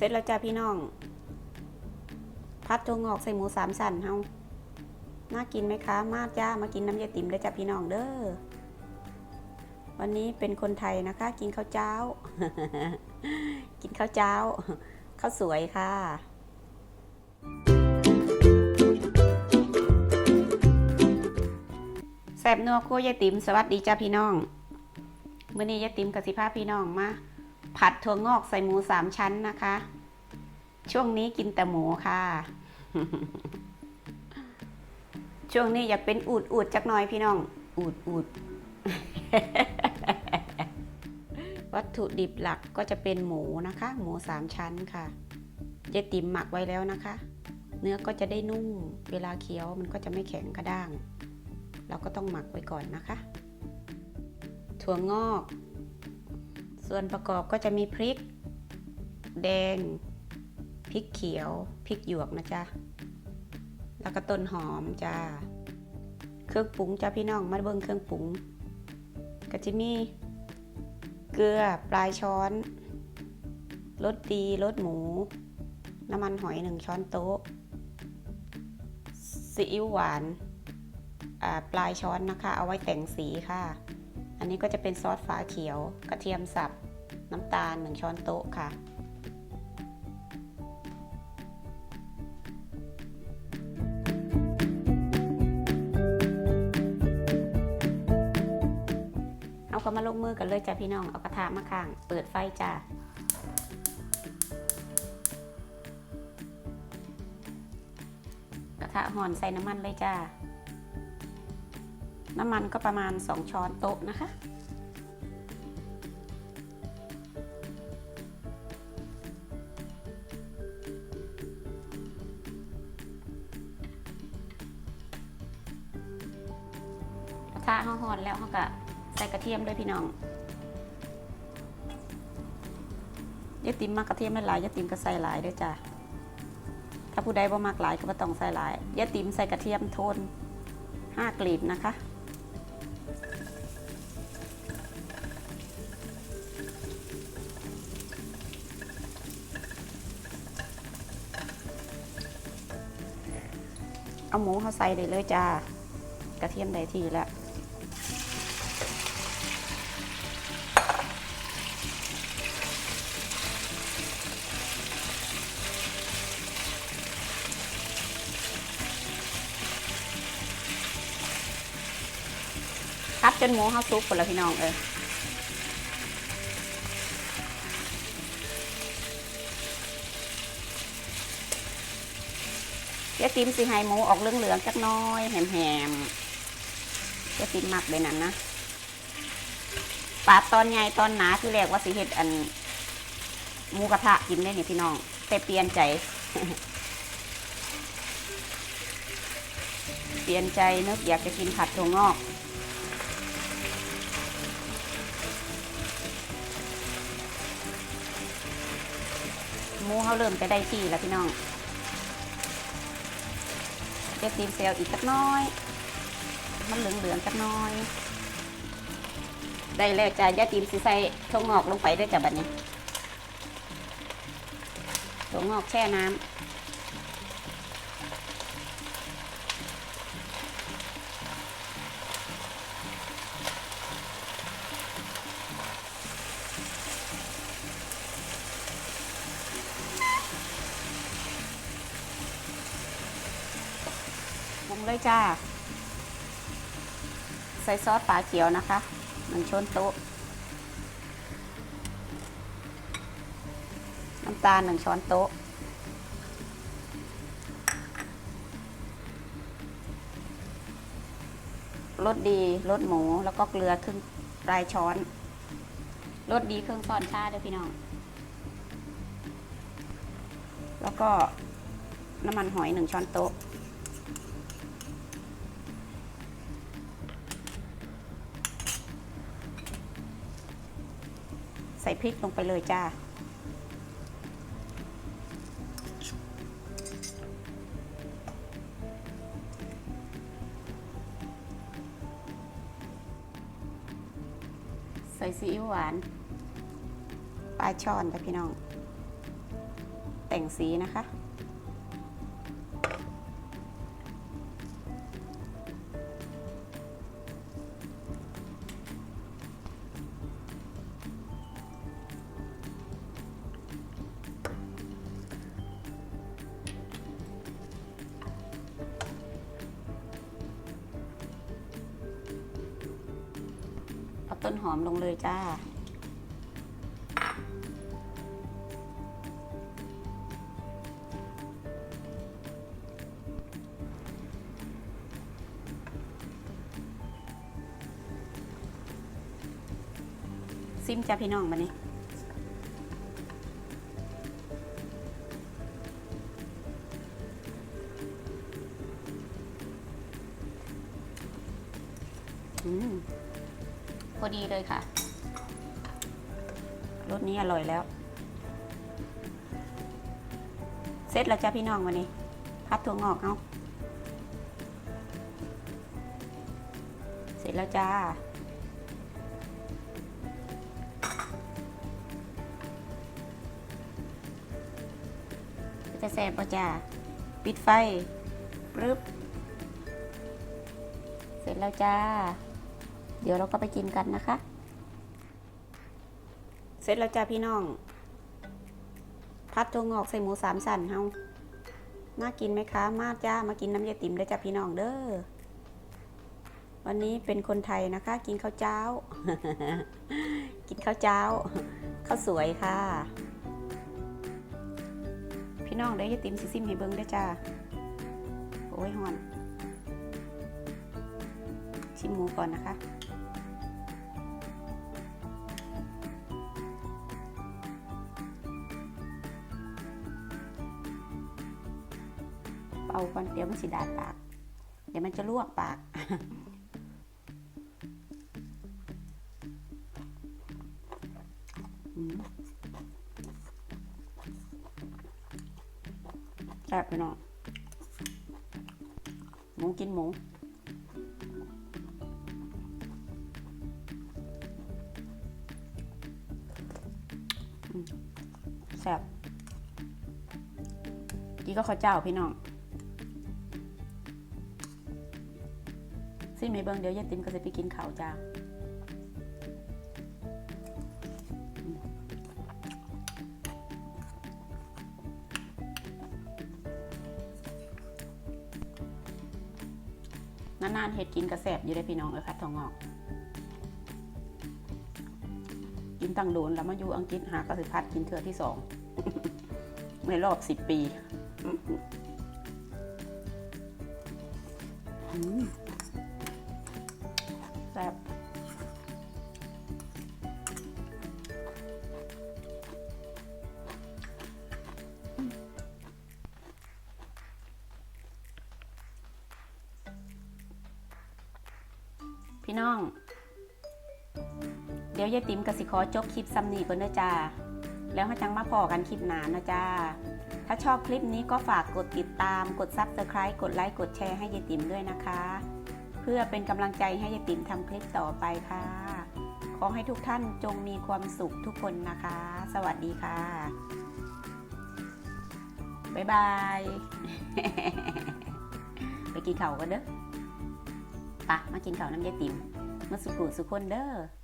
เสร็จแล้วจ้าพี่น้อง พัดถั่วงอกใส่หมูสามสันเฮาน่ากินไหมคะ มาจ้า มากินน้ำยาติ๋มเด้จ้าพี่น้องเด้อ วันนี้เป็นคนไทยนะคะ กินข้าวเจ้า กินข้าวเจ้า ข้าวสวยค่ะแซบนัวคั่วยายติ๋มสวัสดีจ้าพี่น้อง มื้อนี้ยายติ๋มกับสิพาพี่น้องมา ผัดถั่วงอกใส่หมูสามชั้นนะคะ ช่วงนี้กินแต่หมูค่ะ ช่วงนี้อยากเป็นอูดอูดจักหน่อยพี่น้อง อูดอูดวัตถุดิบหลักก็จะเป็นหมูนะคะ หมูสามชั้นค่ะยายติ๋มหมักไว้แล้วนะคะ เนื้อก็จะได้นุ่ม เวลาเคี้ยวมันก็จะไม่แข็งกระด้าง เราก็ต้องหมักไว้ก่อนนะคะ ถั่วงอก ส่วนประกอบก็จะมีพริก แดง พริกเขียว พริกหยวกนะจ๊ะ แล้วก็ต้นหอมจ้า เครื่องปรุงจ้าพี่น้องมาเบิ่งเครื่องปรุงก็จะมีเกลือปลายช้อนรสดีรสหมู น้ำมันหอยหนึ่งช้อนโต๊ะซีอิ๊วหวานอ่าปลายช้อนนะคะ เอาไว้แต่งสีค่ะ อันนี้ก็จะเป็นซอสฟ้าเขียว กระเทียมสับ น้ำตาล 1 ช้อนโต๊ะค่ะ เอาก็มาลงมือกันเลยจ้ะพี่น้อง เอากระทะมาข้าง เปิดไฟจ้ากระทะห่อนใส่น้ำมันเลยจ้า น้ำมันก็ประมาณ 2 ช้อนโต๊ะนะคะ กระทะห่อนๆแล้วเขาก็ใส่กระเทียมด้วยพี่น้องยายติ๋มมากกระเทียมไม่หลายยายติ๋มก็ใส่หลายด้วยจ้ะถ้าผู้ใดบ่มากหลายก็ไม่ต้องใส่หลายยายติ๋มใส่กระเทียมโทน5กลีบนะคะ เอาหมูเขาใส่ได้เลยจ้ากระเทียมได้ทีแล้วคัดจนหมูเขาสุกหมดแล้วพี่น้องเอ อเจ๊ติมสิให้หมูออกเหลืองๆจักน้อยแหมๆเจ๊ติมมักเลยนั่นนะปาดตอนใหญ่ตอนหนาที่แรกว่าสิเฮ็ดอันหมูกระทะกินได้นี่พี่น้อง แต่เปลี่ยนใจเปลี่ยนใจนึกอยากจะกินผัดถั่วงอกหมูเขาเริ่มจะได้ที่แล้วพี่น้อง เจะตีนเซลอีกสักน้อย มันเหลืองเหลืองๆสักน้อย ได้แล้วจ้ะยาตีนสีใส่ถั่วงอกลงไปด้วยจ้ะบัดนี้ถั่วงอกแช่น้ำ งเลยจ้า ใส่ซอสฝาเขียวนะคะหนึ่งช้อนโต๊ะ น้ำตาลหนึ่งช้อนโต๊ะ รสดีรสหมูแล้วก็เกลือครึ่งปลายช้อน รสดีครึ่งช้อนชาด้วยพี่น้อง แล้วก็น้ำมันหอยหนึ่งช้อนโต๊ะ พริกลงไปเลยจ้า ใส่ซีอิ๊วหวานปลาช่อนจ้ะพี่น้อง แต่งสีนะคะ ต้นหอมลงเลยจ้า ซิมจ้าพี่น้องมานี่ย เลยค่ะ รสนี้อร่อยแล้ว เสร็จแล้วจ้าพี่น้องวันนี้ พัดถั่วงอกเอาเสร็จแล้วจ้าจะแซ่บปะจ้าปิดไฟปึ๊บ เสร็จแล้วจ้า เดี๋ยวเราก็ไปกินกันนะคะ เสร็จแล้วจ้าพี่น้อง พัดถั่วงอกใส่หมูสามสันเฮาน่ากินไหมคะ มาจ้า มากินน้ำยาติ๋มได้จ้าพี่น้องเด้อ วันนี้เป็นคนไทยนะคะ กินข้าวเจ้า กินข้าวเจ้า ข้าวสวยค่ะ พี่น้องได้ยาติ๋มซิซิมให้เบิ้งได้จ้า โอ้ยหอน ชิมหมูก่อนนะคะ เป่าก่อนเดี๋ยวมันสิดาดปาก เดี๋ยวมันจะลวกปากแซ่บไปหน่อยหมูกินหมู แซ่บกี้ก็ข้าวเจ้าพี่น้องสิ้นไม่เบิ่งเดี๋ยวยายติ๋มก็จะไปกินข้าวจ้านานๆเห็ดกินกระแสบอยู่ได้พี่น้องเออค่ะทองงอก กินตั้งโดนแล้วมาอยู่อังกฤษหากระสิพัดกินเทือที่สองในรอบสิบปีแซ่บพี่น้อง ดี๋ยวยายติ๋มกสิขอจบคลิปซ้ำนี้ก่อนนอะจ้าแล้วมาจังมาพอกันคลิปหนานะจ้าถ้าชอบคลิปนี้ก็ฝากกดติดตาม กดซับสไคร b e กดไลค์กดแชร์ให้ยายติ๋มด้วยนะคะ เพื่อเป็นกำลังใจให้ยายติ๋มทำคลิปต่อไปค่ะ ขอให้ทุกท่านจงมีความสุขทุกคนนะคะ สวัสดีค่ะ บ๊ายบาย ไปกินเข้ากันเด้อปะมากินเข้าน้ำยายติ๋มมาสุขุสุคนเด้อ